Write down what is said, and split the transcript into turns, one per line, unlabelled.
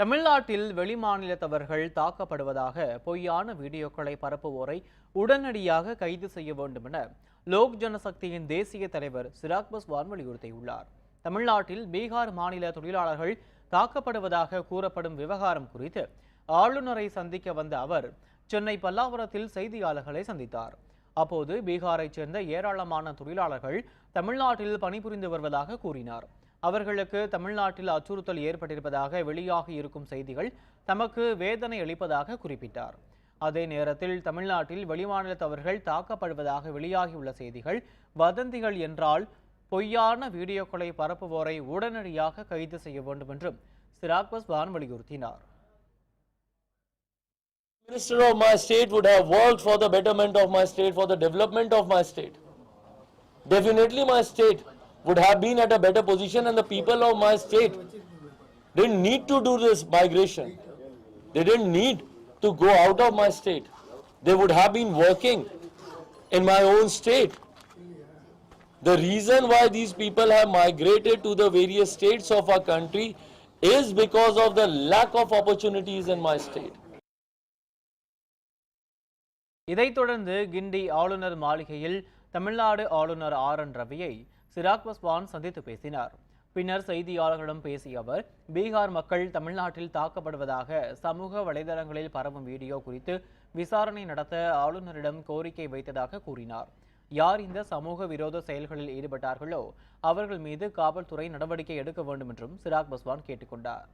தமிழ்நாட்டில் வெளிமாநிலத்தவர்கள் தாக்கப்படுவதாக பொய்யான வீடியோக்களை பரப்புவோரை உடனடியாக கைது செய்ய வேண்டும் என லோக் ஜனசக்தியின் தேசிய தலைவர் சிராக் பஸ்வான் வலியுறுத்தியுள்ளார் தமிழ்நாட்டில் பீகார் மாநில தொழிலாளர்கள் தாக்கப்படுவதாக கூறப்படும் விவகாரம் குறித்து ஆளுநரை சந்திக்க வந்த அவர் சென்னை பல்லாவரத்தில் செய்தியாளர்களை சந்தித்தார் அப்போது பீகாரைச் சேர்ந்த ஏராளமான தொழிலாளர்கள் தமிழ்நாட்டில் பணிபுரிந்து வருவதாக கூறினார் அவர்களுக்கு தமிழ்நாட்டில் அச்சுறுத்தல் ஏற்பட்டிருப்பதாக வெளியாகி இருக்கும் செய்திகள் தமக்கு வேதனை அளிப்பதாக குறிப்பிட்டார் அதே நேரத்தில் தமிழ்நாட்டில் வெளிமாநிலத்தவர்கள் தாக்கப்படுவதாக வெளியாகியுள்ள செய்திகள் வதந்திகள் என்றால் பொய்யான வீடியோக்களை பரப்புவோரை உடனடியாக கைது செய்ய வேண்டும் என்றும் சிராக் பஸ்வான் வலியுறுத்தினார்
Minister of my state would have worked for the betterment of my state, for the development of my state. Definitely my state would have been at a better position and the people of my state didn't need to do this migration. They didn't need to go out of my state. They would have been working in my own state. The reason why these people have migrated to the various states of our country is because of the lack of opportunities in my state. இதைத் தொடர்ந்து கிண்டி ஆளுநர் மாளிகையில் தமிழ்நாடு ஆளுநர் R N ரவியை சிராக் பஸ்வான் சந்தித்து பேசினார் பின்னர் செய்தியாளர்களிடம் பேசிய அவர் பீகார் மக்கள் தமிழ்நாட்டில் தாக்கப்படுவதாக சமூக வலைதளங்களில் பரவும் வீடியோ குறித்து விசாரணை நடத்த ஆளுநரிடம் கோரிக்கை வைத்ததாக கூறினார் யார் இந்த சமூக விரோத செயல்களில் ஈடுபட்டார்களோ அவர்கள் மீது காவல்துறை நடவடிக்கை எடுக்க வேண்டும் என்றும் சிராக் பஸ்வான் கேட்டுக்கொண்டார்